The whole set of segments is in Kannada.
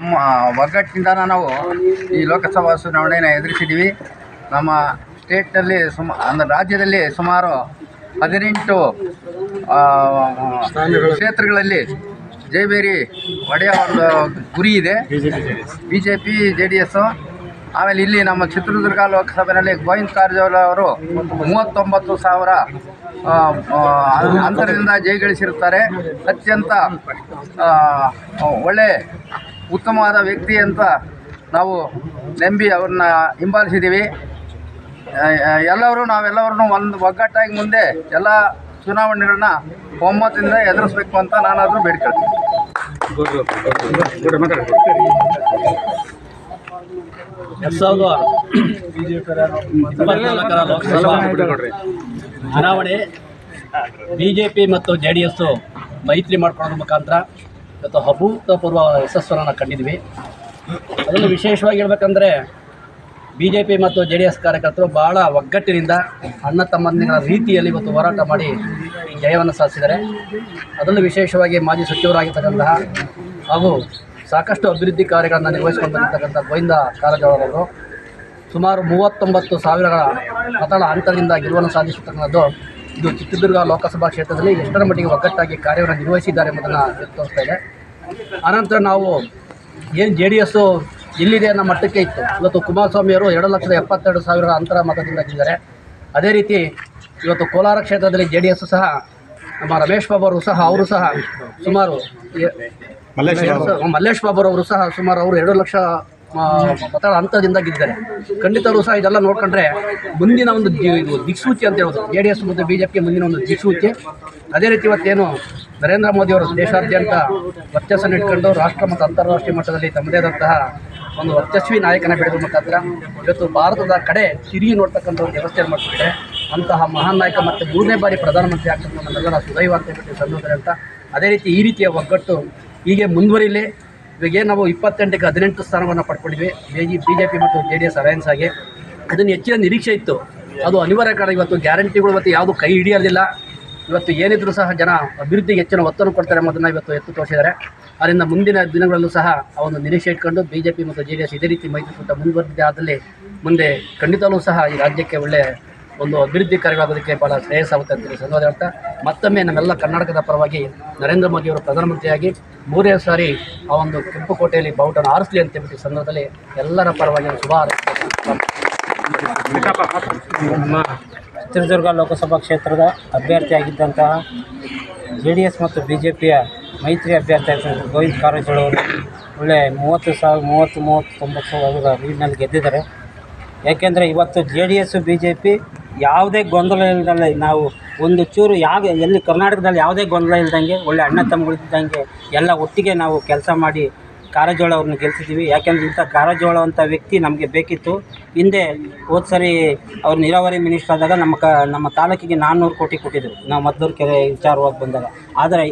ನಮ್ಮ ಒಗ್ಗಟ್ಟಿನಿಂದ ನಾವು ಈ ಲೋಕಸಭಾ ಚುನಾವಣೆಯನ್ನು ಎದುರಿಸಿದ್ದೀವಿ. ನಮ್ಮ ಸ್ಟೇಟ್ನಲ್ಲಿ ಸುಮ ಅಂದರೆ ರಾಜ್ಯದಲ್ಲಿ ಸುಮಾರು ಹದಿನೆಂಟು ಆ, ಕ್ಷೇತ್ರಗಳಲ್ಲಿ ಜೈಬೇರಿ ಒಡೆಯ ಒಂದು ಗುರಿ ಇದೆ. B J P J D S ಆಮೇಲೆ ಇಲ್ಲಿ ನಮ್ಮ ಚಿತ್ರದುರ್ಗ ಲೋಕಸಭೆಯಲ್ಲಿ ಗೋವಿಂದ ಕಾರಜೋಳ ಅವರು ಮೂವತ್ತೊಂಬತ್ತು ಸಾವಿರ ಅಂತರದಿಂದ ಜಯಗಳಿಸಿರುತ್ತಾರೆ ಅತ್ಯಂತ ಒಳ್ಳೆ ಉತ್ತಮವಾದ ವ್ಯಕ್ತಿ ಅಂತ ನಾವು ನಂಬಿ ಅವ್ರನ್ನ ಹಿಂಬಾಲಿಸಿದ್ದೀವಿ ಎಲ್ಲರೂ ನಾವೆಲ್ಲವರನ್ನು ಒಂದು ಒಗ್ಗಟ್ಟಾಗಿ ಮುಂದೆ ಎಲ್ಲ ಚುನಾವಣೆಗಳನ್ನ ಒಮ್ಮತದಿಂದ ಎದುರಿಸಬೇಕು ಅಂತ ನಾನಾದರೂ ಬೇಡ್ಕೊಳ್ತೀನಿ ಎರಡ್ ಸಾವಿರದ ಚುನಾವಣೆ ಬಿ ಜೆ ಪಿ ಮತ್ತು ಜೆ ಡಿ ಎಸ್ಸು ಮೈತ್ರಿ ಮಾಡ್ಕೊಳ್ಳೋದ್ರ ಮುಖಾಂತರ ಇವತ್ತು ಅಭೂತಪೂರ್ವ ಯಶಸ್ಸನ್ನು ಕಂಡಿದ್ವಿ. ಅದನ್ನು ವಿಶೇಷವಾಗಿ ಹೇಳ್ಬೇಕಂದ್ರೆ ಬಿ ಜೆ ಪಿ ಮತ್ತು ಜೆ ಡಿ ಎಸ್ ಕಾರ್ಯಕರ್ತರು ಭಾಳ ಒಗ್ಗಟ್ಟಿನಿಂದ ಅಣ್ಣ ತಮ್ಮಂದಿನ ರೀತಿಯಲ್ಲಿ ಇವತ್ತು ಹೋರಾಟ ಮಾಡಿ ಜಯವನ್ನು ಸಾಧಿಸಿದ್ದಾರೆ. ಅದರಲ್ಲೂ ವಿಶೇಷವಾಗಿ ಮಾಜಿ ಸಚಿವರಾಗಿರ್ತಕ್ಕಂತಹ ಹಾಗೂ ಸಾಕಷ್ಟು ಅಭಿವೃದ್ಧಿ ಕಾರ್ಯಗಳನ್ನು ನಿರ್ವಹಿಸಿಕೊಂಡು ಬಂದಿರತಕ್ಕಂಥ ಗೋವಿಂದ ಕಾರಜೋಳರವರು ಸುಮಾರು ಮೂವತ್ತೊಂಬತ್ತು ಸಾವಿರಗಳ ಮತಗಳ ಅಂತರದಿಂದ ಗೆಲುವನ್ನು ಸಾಧಿಸಿರ್ತಕ್ಕಂಥದ್ದು ಇದು ಚಿತ್ರದುರ್ಗ ಲೋಕಸಭಾ ಕ್ಷೇತ್ರದಲ್ಲಿ ಎಷ್ಟರ ಮಟ್ಟಿಗೆ ಒಗ್ಗಟ್ಟಾಗಿ ಕಾರ್ಯವನ್ನು ನಿರ್ವಹಿಸಿದ್ದಾರೆ ಎಂಬುದನ್ನು ತೋರಿಸ್ತಾ ಇದೆ. ಆನಂತರ ನಾವು ಏನು ಜೆ ಡಿ ಎಸ್ಸು ಎಲ್ಲಿದೆ ಅನ್ನೋ ಮಟ್ಟಕ್ಕೆ ಇತ್ತು. ಇವತ್ತು ಕುಮಾರಸ್ವಾಮಿಯವರು ಎರಡು ಲಕ್ಷದ ಎಪ್ಪತ್ತೆರಡು ಸಾವಿರ ಅಂತರ ಮತದಿಂದ ಗೆದ್ದಿದ್ದಾರೆ. ಅದೇ ರೀತಿ ಇವತ್ತು ಕೋಲಾರ ಕ್ಷೇತ್ರದಲ್ಲಿ ಜೆ ಡಿ ಎಸ್ ಸಹ ನಮ್ಮ ರಮೇಶ್ ಬಾಬು ಅವರು ಸಹ ಅವರು ಸಹ ಸುಮಾರು ಮಲ್ಲೇಶ್ ಬಾಬು ಅವರು ಸಹ ಸುಮಾರು ಅವರು ಎರಡು ಲಕ್ಷ ಮತಗಳ ಗೆದ್ದಾರೆ ಖಂಡಿತ ಅವರು ಸಹ ಇದೆಲ್ಲ ನೋಡ್ಕೊಂಡ್ರೆ ಮುಂದಿನ ಒಂದು ದಿ- ಇದು ದಿಕ್ಸೂಚಿ ಅಂತ ಹೇಳೋದು ಜೆ ಡಿ ಎಸ್ ಮತ್ತು ಬಿ ಜೆ ಪಿ ಮುಂದಿನ ಒಂದು ದಿಕ್ಸೂಚಿ. ಅದೇ ರೀತಿ ಇವತ್ತೇನು ನರೇಂದ್ರ ಮೋದಿ ಅವರು ದೇಶಾದ್ಯಂತ ವರ್ಚಸ್ಸನ್ನು ಇಟ್ಕೊಂಡು ರಾಷ್ಟ್ರ ಮತ್ತು ಅಂತಾರಾಷ್ಟ್ರೀಯ ಮಟ್ಟದಲ್ಲಿ ತಮ್ಮದೇ ಆದಂತಹ ಒಂದು ವರ್ಚಸ್ವಿ ನಾಯಕನ ಬೆಳೆದ ಮುಖಾಂತರ ಇವತ್ತು ಭಾರತದ ಕಡೆ ತಿರುಗಿ ನೋಡ್ತಕ್ಕಂಥ ಒಂದು ವ್ಯವಸ್ಥೆಯನ್ನು ಮಾಡಿಕೊಟ್ಟಿದ್ದಾರೆ ಅಂತಹ ಮಹಾನ್ ನಾಯಕ ಮತ್ತು ಮೂರನೇ ಬಾರಿ ಪ್ರಧಾನಮಂತ್ರಿ ಆಗ್ತಕ್ಕಂಥ ನಮ್ಮೆಲ್ಲರ ಸುದೈವ ಅಂತ ಹೇಳ್ಬಿಟ್ಟು ಅಂತ ಅದೇ ರೀತಿ ಈ ರೀತಿಯ ಒಗ್ಗಟ್ಟು ಹೀಗೆ ಮುಂದುವರಿಲಿ. ಇವಾಗ ಏನು ನಾವು ಇಪ್ಪತ್ತೆಂಟಕ್ಕೆ ಹದಿನೆಂಟು ಸ್ಥಾನವನ್ನು ಪಡ್ಕೊಂಡಿದ್ವಿ. B G B J P ಮತ್ತು ಜೆ ಡಿ ಎಸ್ ಅಲಯನ್ಸ್ ಆಗಿ. ಅದನ್ನು ಹೆಚ್ಚಿನ ನಿರೀಕ್ಷೆ ಇತ್ತು. ಅದು ಅನಿವಾರ್ಯ ಕಾರಣ ಇವತ್ತು ಗ್ಯಾರಂಟಿಗಳು ಮತ್ತು ಯಾವುದು ಕೈ ಹಿಡಿಯೋದಿಲ್ಲ. ಇವತ್ತು ಏನಿದ್ರೂ ಸಹ ಜನ ಅಭಿವೃದ್ಧಿಗೆ ಹೆಚ್ಚಿನ ಒತ್ತನ್ನು ಕೊಡ್ತಾರೆ ಅನ್ನೋದನ್ನು ಇವತ್ತು ಎತ್ತು ತೋರಿಸಿದ್ದಾರೆ. ಅದರಿಂದ ಮುಂದಿನ ದಿನಗಳಲ್ಲೂ ಸಹ ಆ ಒಂದು ನಿರೀಕ್ಷೆ ಇಟ್ಕೊಂಡು ಬಿ ಜೆ ಪಿ ಮತ್ತು ಜೆ ಇದೇ ರೀತಿ ಮೈತ್ರಿಕೂಟ ಮುಂದುವರೆದಿದೆ. ಆದಲ್ಲಿ ಮುಂದೆ ಖಂಡಿತವೂ ಸಹ ಈ ರಾಜ್ಯಕ್ಕೆ ಒಳ್ಳೆ ಒಂದು ಅಭಿವೃದ್ಧಿ ಕಾರ್ಯವಾಗೋದಕ್ಕೆ ಬಹಳ ಶ್ರೇಯಸ್ಸಾಗುತ್ತೆ ಅಂತೇಳಿ ಸಂವಾದ ಹೇಳ್ತಾ, ಮತ್ತೊಮ್ಮೆ ನಮ್ಮೆಲ್ಲ ಕರ್ನಾಟಕದ ಪರವಾಗಿ ನರೇಂದ್ರ ಮೋದಿಯವರು ಪ್ರಧಾನಮಂತ್ರಿಯಾಗಿ ಮೂರನೇ ಸಾರಿ ಆ ಒಂದು ಕೆಂಪು ಕೋಟೆಯಲ್ಲಿ ಬಾವುಟನ ಆರಿಸಲಿ ಅಂತ ಈ ಸಂದರ್ಭದಲ್ಲಿ ಎಲ್ಲರ ಪರವಾಗಿ. ನಮ್ಮ ಚಿತ್ರದುರ್ಗ ಲೋಕಸಭಾ ಕ್ಷೇತ್ರದ ಅಭ್ಯರ್ಥಿಯಾಗಿದ್ದಂತಹ ಜೆ ಡಿ ಎಸ್ ಮತ್ತು ಬಿ ಜೆ ಪಿಯ ಮೈತ್ರಿ ಅಭ್ಯರ್ಥಿ ಗೋವಿಂದ ಕಾರಜೋಳ ಅವರು ಒಳ್ಳೆ ಮೂವತ್ತು ಸಾವಿರ, ಮೂವತ್ತು, ಮೂವತ್ತೊಂಬತ್ತು ಸಾವಿರ ಲೀಡ್ನಲ್ಲಿ ಗೆದ್ದಿದ್ದಾರೆ ಯಾಕೆಂದರೆ ಇವತ್ತು J D S B J P ಯಾವುದೇ ಗೊಂದಲ ಇಲ್ದಲೆ ನಾವು ಒಂದು ಚೂರು ಯಾವ ಎಲ್ಲಿ ಕರ್ನಾಟಕದಲ್ಲಿ ಯಾವುದೇ ಗೊಂದಲ ಇಲ್ದಂಗೆ, ಒಳ್ಳೆ ಅಣ್ಣ ತಮ್ಮಗಳಿದ್ದಂಗೆ ಎಲ್ಲ ಒಟ್ಟಿಗೆ ನಾವು ಕೆಲಸ ಮಾಡಿ ಕಾರಜೋಳ ಅವ್ರನ್ನ ಗೆಲ್ಸಿದ್ದೀವಿ. ಯಾಕೆಂದ್ರೆ ಇಂಥ ಕಾರಜೋಳ ಅಂತ ವ್ಯಕ್ತಿ ನಮಗೆ ಬೇಕಿತ್ತು. ಹಿಂದೆ ಹೋದ ಸರಿ ಅವ್ರು ನೀರಾವರಿ ಮಿನಿಸ್ಟರ್ ಆದಾಗ ನಮ್ಮ ಕ, ನಮ್ಮ ತಾಲೂಕಿಗೆ ನಾನ್ನೂರು ಕೋಟಿ ಕೊಟ್ಟಿದ್ರು. ನಾವು ಮದ್ದೂರು ಕೆರೆ ವಿಚಾರವಾಗಿ ಬಂದಾಗ. ಆದರೆ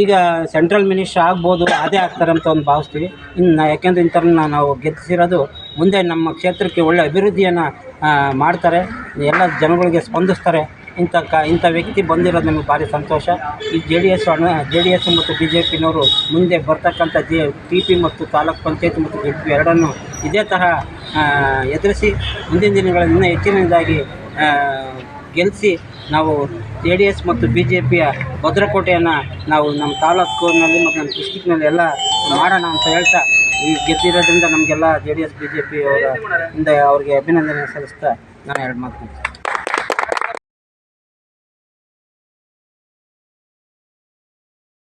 ಈಗ ಸೆಂಟ್ರಲ್ ಮಿನಿಸ್ಟರ್ ಆಗ್ಬೋದು, ಅದೇ ಆಗ್ತಾರೆ ಅಂತ ಒಂದು ಭಾವಿಸ್ತೀವಿ. ಇನ್ನು ಯಾಕೆಂದ್ರೆ ಇಂಥವ್ರನ್ನ ನಾವು ಗೆಲ್ಲಿಸಿರೋದು ಮುಂದೆ ನಮ್ಮ ಕ್ಷೇತ್ರಕ್ಕೆ ಒಳ್ಳೆ ಅಭಿವೃದ್ಧಿಯನ್ನು ಮಾಡ್ತಾರೆ. ಎಲ್ಲ ಜನಗಳಿಗೆ ಸ್ಪಂದಿಸ್ತಾರೆ. ಇಂಥ ಕ, ಇಂಥ ವ್ಯಕ್ತಿ ಬಂದಿರೋದು ನಮಗೆ ಭಾರಿ ಸಂತೋಷ. ಈ ಜೆ ಡಿ ಎಸ್ ಅಣ್ಣ, ಜೆ ಡಿ ಎಸ್ ಮತ್ತು ಬಿ ಜೆ ಪಿನವರು ಮುಂದೆ ಬರ್ತಕ್ಕಂಥ ಜೆ, ಪಿ ಪಿ ಮತ್ತು ತಾಲೂಕ್ ಪಂಚಾಯತ್ ಮತ್ತು ಜೆ ಪಿ ಎರಡನ್ನು ಇದೇ ತರಹ ಎದುರಿಸಿ ಮುಂದಿನ ದಿನಗಳಲ್ಲಿ ಇನ್ನೂ ಹೆಚ್ಚಿನದಾಗಿ ಗೆಲ್ಲಿಸಿ ನಾವು ಜೆ ಡಿ ಎಸ್ ಮತ್ತು ಬಿ ಜೆ ಪಿಯ ಭದ್ರಕೋಟೆಯನ್ನು ನಾವು ನಮ್ಮ ತಾಲೂಕಿನಲ್ಲಿ ಮತ್ತು ನಮ್ಮ ಡಿಸ್ಟಿಕ್ನಲ್ಲಿ ಎಲ್ಲ ಮಾಡೋಣ ಅಂತ ಹೇಳ್ತಾ ಈ ಗೆದ್ದಿರೋದ್ರಿಂದ ನಮಗೆಲ್ಲ J D S B J P ಅವರ ಹಿಂದೆ ಅವ್ರಿಗೆ ಅಭಿನಂದನೆ ಸಲ್ಲಿಸ್ತಾ ನಾನು ಎರಡು ಮಾತು